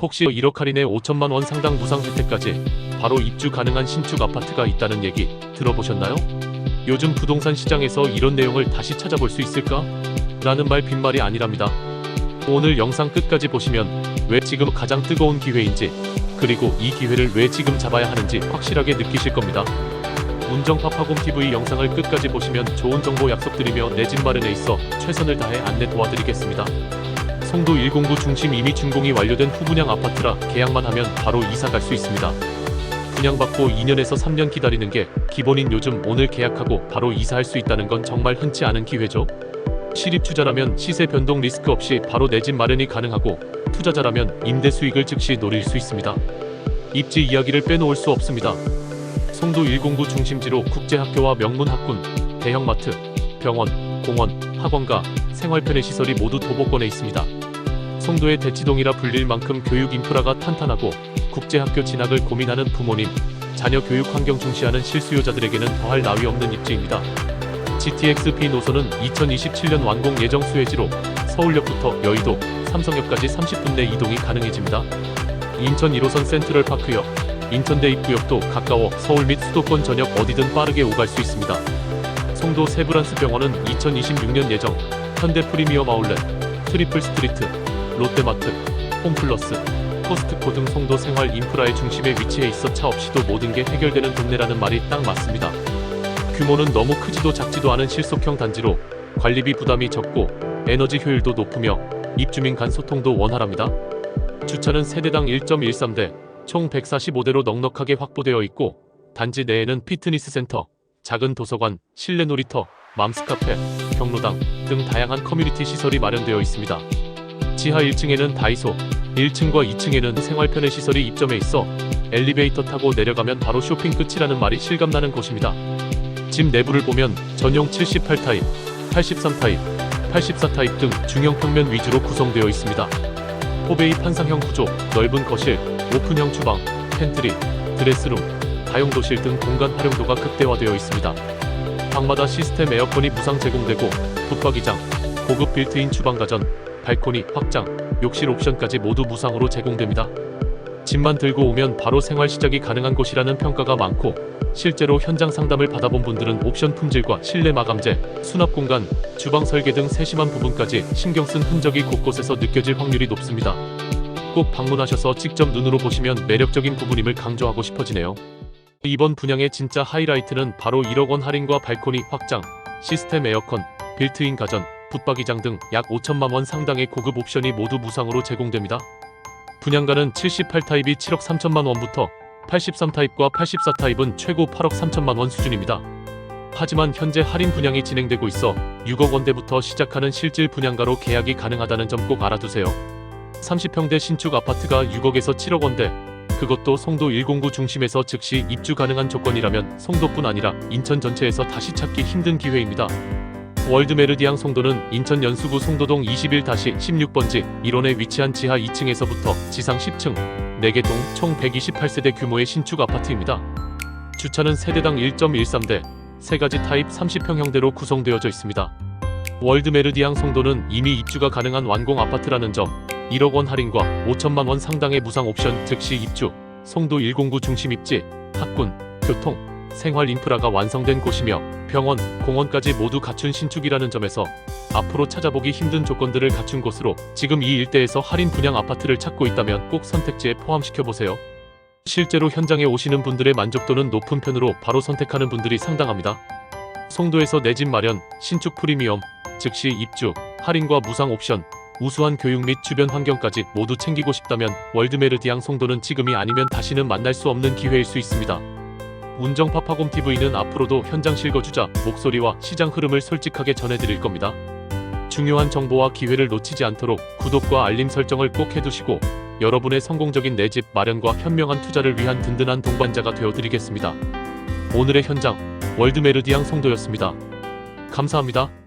혹시 1억 할인에 5천만 원 상당 무상 혜택까지 바로 입주 가능한 신축 아파트가 있다는 얘기 들어보셨나요? 요즘 부동산 시장에서 이런 내용을 다시 찾아볼 수 있을까? 라는 말 빈말이 아니랍니다. 오늘 영상 끝까지 보시면 왜 지금 가장 뜨거운 기회인지 그리고 이 기회를 왜 지금 잡아야 하는지 확실하게 느끼실 겁니다. 문정파파곰 TV 영상을 끝까지 보시면 좋은 정보 약속드리며 내 집 마련에 있어 최선을 다해 안내 도와드리겠습니다. 송도 109 중심 이미 준공이 완료된 후분양 아파트라 계약만 하면 바로 이사 갈 수 있습니다. 분양받고 2년에서 3년 기다리는 게 기본인 요즘 오늘 계약하고 바로 이사할 수 있다는 건 정말 흔치 않은 기회죠. 실입 투자라면 시세 변동 리스크 없이 바로 내 집 마련이 가능하고 투자자라면 임대 수익을 즉시 노릴 수 있습니다. 입지 이야기를 빼놓을 수 없습니다. 송도 109 중심지로 국제학교와 명문학군, 대형마트, 병원, 공원, 학원과 생활편의 시설이 모두 도보권에 있습니다. 송도의 대치동이라 불릴 만큼 교육 인프라가 탄탄하고 국제학교 진학을 고민하는 부모님, 자녀 교육 환경 중시하는 실수요자들에게는 더할 나위 없는 입지입니다. GTX-B 노선은 2027년 완공 예정 수혜지로 서울역부터 여의도, 삼성역까지 30분 내 이동이 가능해집니다. 인천 1호선 센트럴 파크역, 인천대 입구역도 가까워 서울 및 수도권 전역 어디든 빠르게 오갈 수 있습니다. 송도 세브란스 병원은 2026년 예정, 현대 프리미엄 아울렛, 트리플 스트리트, 롯데마트, 홈플러스, 코스트코 등 송도 생활 인프라의 중심에 위치해 있어 차 없이도 모든 게 해결되는 동네라는 말이 딱 맞습니다. 규모는 너무 크지도 작지도 않은 실속형 단지로 관리비 부담이 적고 에너지 효율도 높으며 입주민 간 소통도 원활합니다. 주차는 세대당 1.13대, 총 145대로 넉넉하게 확보되어 있고 단지 내에는 피트니스 센터, 작은 도서관, 실내 놀이터, 맘스 카페, 경로당 등 다양한 커뮤니티 시설이 마련되어 있습니다. 지하 1층에는 다이소, 1층과 2층에는 생활편의 시설이 입점해 있어 엘리베이터 타고 내려가면 바로 쇼핑 끝이라는 말이 실감나는 곳입니다. 집 내부를 보면 전용 78타입, 83타입, 84타입 등 중형 평면 위주로 구성되어 있습니다. 포베이 판상형 구조, 넓은 거실, 오픈형 주방, 팬트리, 드레스룸, 다용도실 등 공간 활용도가 극대화되어 있습니다. 방마다 시스템 에어컨이 무상 제공되고 붙박이장, 고급 빌트인 주방 가전, 발코니 확장, 욕실 옵션까지 모두 무상으로 제공됩니다. 집만 들고 오면 바로 생활 시작이 가능한 곳이라는 평가가 많고 실제로 현장 상담을 받아본 분들은 옵션 품질과 실내 마감재, 수납 공간, 주방 설계 등 세심한 부분까지 신경 쓴 흔적이 곳곳에서 느껴질 확률이 높습니다. 꼭 방문하셔서 직접 눈으로 보시면 매력적인 부분임을 강조하고 싶어지네요. 이번 분양의 진짜 하이라이트는 바로 1억 원 할인과 발코니 확장, 시스템 에어컨, 빌트인 가전, 붙박이장 등 약 5천만 원 상당의 고급 옵션이 모두 무상으로 제공됩니다. 분양가는 78타입이 7억 3천만 원부터 83타입과 84타입은 최고 8억 3천만 원 수준입니다. 하지만 현재 할인 분양이 진행되고 있어 6억 원대부터 시작하는 실질 분양가로 계약이 가능하다는 점 꼭 알아두세요. 30평대 신축 아파트가 6억에서 7억 원대, 그것도 송도 109 중심에서 즉시 입주 가능한 조건이라면 송도뿐 아니라 인천 전체에서 다시 찾기 힘든 기회입니다. 월드메르디앙 송도는 인천 연수구 송도동 21-16번지 1원에 위치한 지하 2층에서부터 지상 10층, 4개 동 총 128세대 규모의 신축 아파트입니다. 주차는 세대당 1.13대, 세 가지 타입 30평형대로 구성되어져 있습니다. 월드메르디앙 송도는 이미 입주가 가능한 완공 아파트라는 점, 1억 원 할인과 5천만 원 상당의 무상 옵션 즉시 입주, 송도 109 중심 입지, 학군, 교통, 생활 인프라가 완성된 곳이며 병원, 공원까지 모두 갖춘 신축이라는 점에서 앞으로 찾아보기 힘든 조건들을 갖춘 곳으로 지금 이 일대에서 할인 분양 아파트를 찾고 있다면 꼭 선택지에 포함시켜 보세요. 실제로 현장에 오시는 분들의 만족도는 높은 편으로 바로 선택하는 분들이 상당합니다. 송도에서 내 집 마련, 신축 프리미엄, 즉시 입주, 할인과 무상 옵션, 우수한 교육 및 주변 환경까지 모두 챙기고 싶다면 월드메르디앙 송도는 지금이 아니면 다시는 만날 수 없는 기회일 수 있습니다. 운정파파곰 TV는 앞으로도 현장 실거주자 목소리와 시장 흐름을 솔직하게 전해드릴 겁니다. 중요한 정보와 기회를 놓치지 않도록 구독과 알림 설정을 꼭 해두시고 여러분의 성공적인 내 집 마련과 현명한 투자를 위한 든든한 동반자가 되어드리겠습니다. 오늘의 현장 월드메르디앙 송도였습니다. 감사합니다.